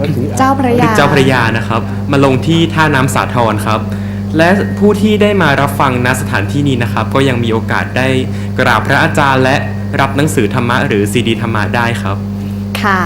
ก็ถือเจ้าพระหรืยาอเจ้าพระยานะครับ มาลงที่ท่าน้ำสาทรครับ และผู้ที่ได้มารับฟังณสถานที่นี้นะครับ ก็ยังมีโอกาสได้กราบพระอาจารย์ และรับหนังสือธรรมะหรือซีดีธรรมะได้ครับ ค่ะ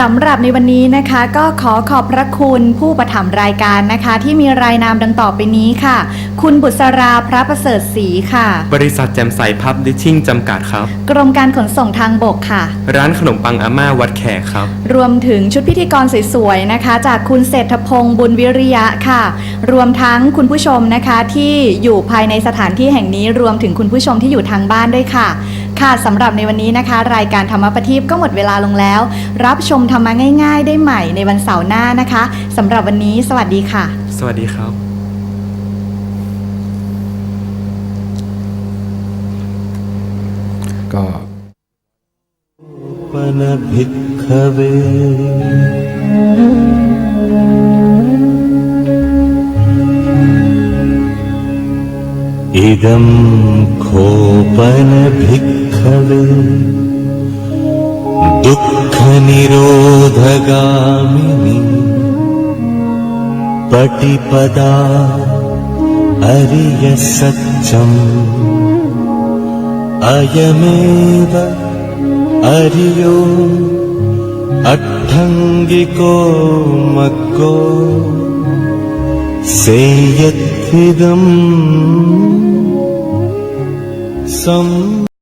สำหรับในวันนี้นะคะ ก็ขอขอบพระคุณผู้ประถมรายการนะคะ ที่มีรายนามดังต่อไปนี้ค่ะ คุณบุษราพระประเสริฐศรีค่ะ บริษัทแจ่มใสพับดิชชิ่งจำกัดครับ กรมการขนส่งทางบกค่ะ ร้านขนมปังอาม่าวัดแขกครับ รวมถึงชุดพิธีกรสวยๆนะคะ จากคุณเศรษฐพงศ์บุญวิริยะค่ะ รวมทั้งคุณผู้ชมนะคะที่อยู่ภายในสถานที่แห่งนี้รวมถึงคุณผู้ชมที่อยู่ทางบ้านด้วยค่ะ ค่ะสำหรับในวันนี้นะคะ รายการธรรมปทีปก็หมดเวลาลงแล้ว รับชมธรรมะง่าย ๆ ได้ใหม่ในวันเสาร์หน้านะคะสำหรับวันนี้ สวัสดีค่ะ สวัสดีครับก็ปนภิกขเวอิดัมโคปนภิก दुःखनिरोधगामि पटिपदा अर्यसत्यम् अयमेव अरियो अट्ठङ्गिको मको सेयत्थिदम् सम्